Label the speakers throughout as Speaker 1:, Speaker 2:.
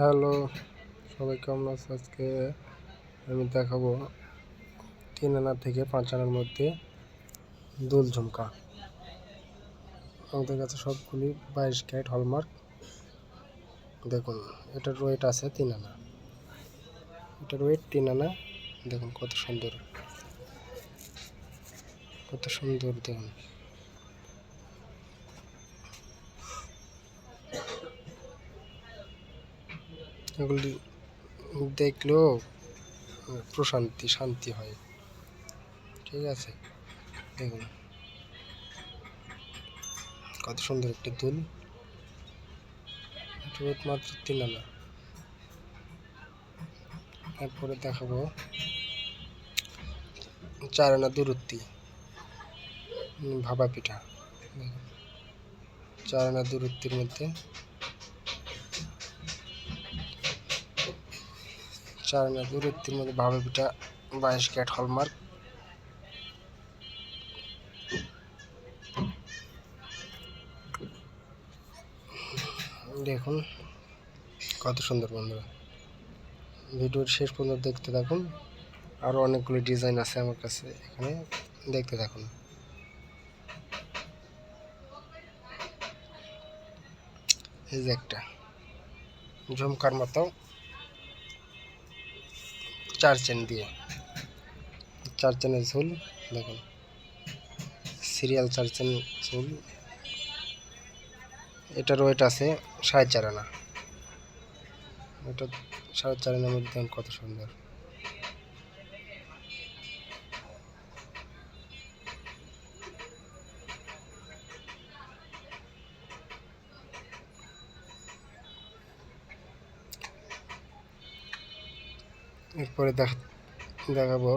Speaker 1: Hello, সবাই কেমন আছে আজকে? আমি দেখাবো তিন আনা থেকে পাঁচ আনার মধ্যে দুল ঝুমকা। আমাদের কাছে সবগুলি বাইশ ক্যারেট হলমার্ক। দেখুন, এটার ওয়েট আছে তিন আনা এটার ওয়েট তিন আনা দেখুন কত সুন্দর। কত সুন্দর দেখুন। এগুলি দেখলেও প্রশান্তি, শান্তি হয়। ঠিক আছে? দেখুন। কত সুন্দর একটি দুল। মাত্র তিন আনা। তারপরে দেখাবো চার আনা দূরত্বি ভাপা পিঠা। চার আনা দূরত্বের মধ্যে চার আনা দূরত্বের মধ্যে ভাবে পিঠা বাইশ ক্যাট হলমার্ক। দেখুন কত সুন্দর বন্ধুরা। ভিডিওর শেষ পর্যন্ত দেখতে থাকুন। আরও অনেকগুলো ডিজাইন আছে আমার কাছে এখানে, দেখতে থাকুন। এই যে একটা, ঝুমকার মতো চার চেন দিয়ে। চার চেনের ঝুল, দেখুন। সিরিয়াল চার চেন ঝুল। এটার ওয়েট আছে সাড়ে চার আনা। এটা সাড়ে চার আনার মধ্যে কত সুন্দর। এরপরে দেখ, দেখাবো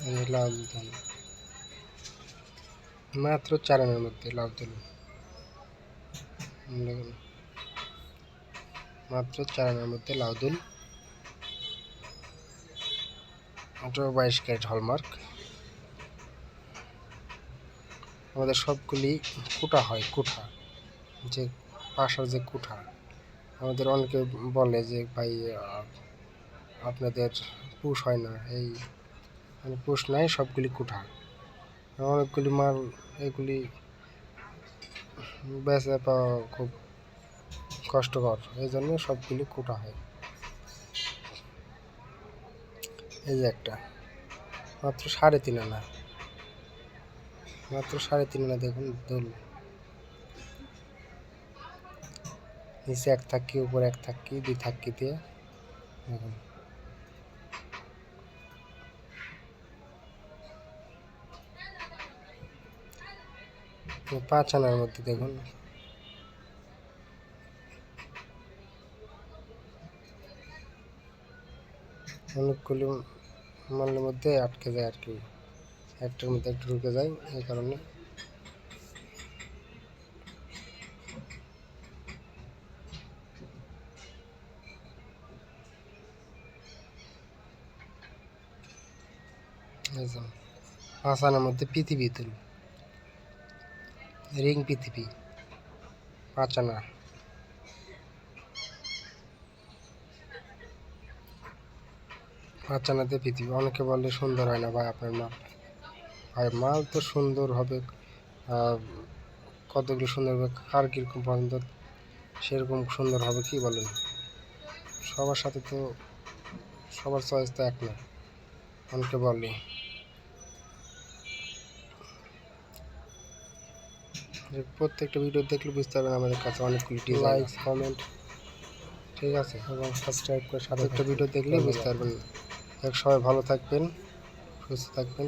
Speaker 1: এই যে লাউদুল। ধান মাত্র চার আনার মধ্যে লাউদুল। দেখুন মাত্র চার আনার মধ্যে লাউদুল। ওটাও বাইশ ক্যারেট হলমার্ক। আমাদের সবগুলি কুটা হয়, কুঠা। যে পাশার যে কুঠা। আমাদের অনেকে বলে যে, ভাই আপনাদের পুষ হয় না। এই মানে পুষ নাই, সবগুলি কুঠা। অনেকগুলি মাল, এগুলি বেচা পাওয়া খুব কষ্টকর। এই জন্য সবগুলি কুটা হয়। এই যে একটা। মাত্র সাড়ে তিন আনা। মাত্র সাড়ে তিন আনা দেখুন, দোল। নিচে এক থাকি, উপরে এক থাকি, দুই থাকি দিয়ে দেখুন। পাঁচ আনার মধ্যে দেখুন। অনেকগুলো মালের মধ্যে আটকে যায় আর কি। একটার মধ্যে একটু ঢুকে যায় এই কারণে। পাঁচ আনার মধ্যে পৃথিবী তুল রিং পৃথিবী পাঁচ আনা পাঁচ আনাতে পৃথিবী অনেকে বলে সুন্দর হয় না ভাই আপনার মাল ভাই মাল তো সুন্দর হবে কতগুলো সুন্দর হবে কার কীরকম পছন্দ সেরকম সুন্দর হবে কি বলেন সবার সাথে তো সবার চয়েস তো এক না অনেকে বলে প্রত্যেকটা ভিডিও দেখলে বুঝতে পারবেন আমাদের কাছে অনেকগুলি লাইক কমেন্ট ঠিক আছে? এবং সাবস্ক্রাইব করে সাথে একটা ভিডিও দেখলে বুঝতে পারবেন। এক সময় ভালো থাকবেন সুস্থ থাকবেন।